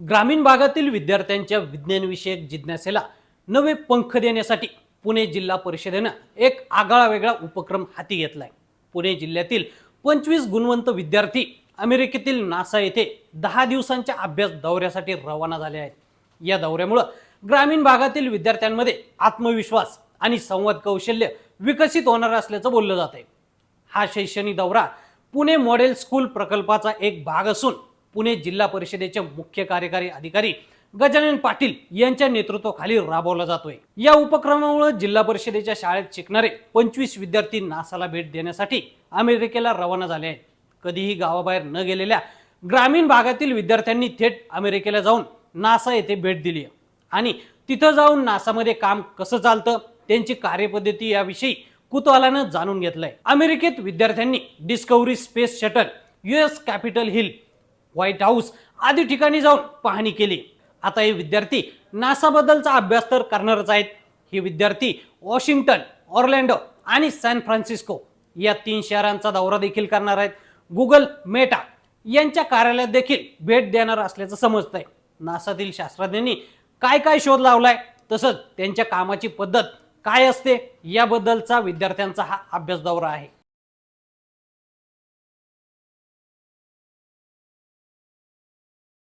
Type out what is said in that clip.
ग्रामीण भागातील विद्यार्थ्यांच्या विज्ञानविषयक जिज्ञासेला नवे पंख देण्यासाठी पुणे जिल्हा परिषदेनं एक आगळा वेगळा उपक्रम हाती घेतलाय. पुणे जिल्ह्यातील पंचवीस गुणवंत विद्यार्थी अमेरिकेतील नासा येथे दहा दिवसांच्या अभ्यास दौऱ्यासाठी रवाना झाले आहेत. या दौऱ्यामुळं ग्रामीण भागातील विद्यार्थ्यांमध्ये आत्मविश्वास आणि संवाद कौशल्य विकसित होणार असल्याचं बोललं जात आहे हा शैक्षणिक दौरा पुणे मॉडेल स्कूल प्रकल्पाचा एक भाग असून पुणे जिल्हा परिषदेचे मुख्य कार्यकारी अधिकारी गजानन पाटील यांच्या नेतृत्वाखाली राबवला जातोय. या उपक्रमामुळे जिल्हा परिषदेच्या शाळेत शिकणारे पंचवीस विद्यार्थी नासाला भेट देण्यासाठी अमेरिकेला रवाना झाले आहेत. कधीही गावाबाहेर न गेलेल्या ग्रामीण भागातील विद्यार्थ्यांनी थेट अमेरिकेला जाऊन नासा येथे भेट दिली आहे. आणि तिथं जाऊन नासामध्ये काम कसं चालतं त्यांची कार्यपद्धती याविषयी कुतूहलानं जाणून घेतलंय. अमेरिकेत विद्यार्थ्यांनी Discovery space shuttle US Capitol Hill White House आदी ठिकाणी जाऊन पाहणी केली. आता हे विद्यार्थी नासाबद्दलचा अभ्यास तर करणारच आहेत. हे विद्यार्थी वॉशिंग्टन ऑर्लँडो आणि सॅन फ्रान्सिस्को या तीन शहरांचा दौरा देखील करणार आहेत. गुगल मेटा यांच्या कार्यालयात देखील भेट देणार असल्याचं समजतंय. नासातील शास्त्रज्ञांनी काय काय शोध लावलाय तसंच त्यांच्या कामाची पद्धत काय असते याबद्दलचा विद्यार्थ्यांचा हा अभ्यास दौरा आहे.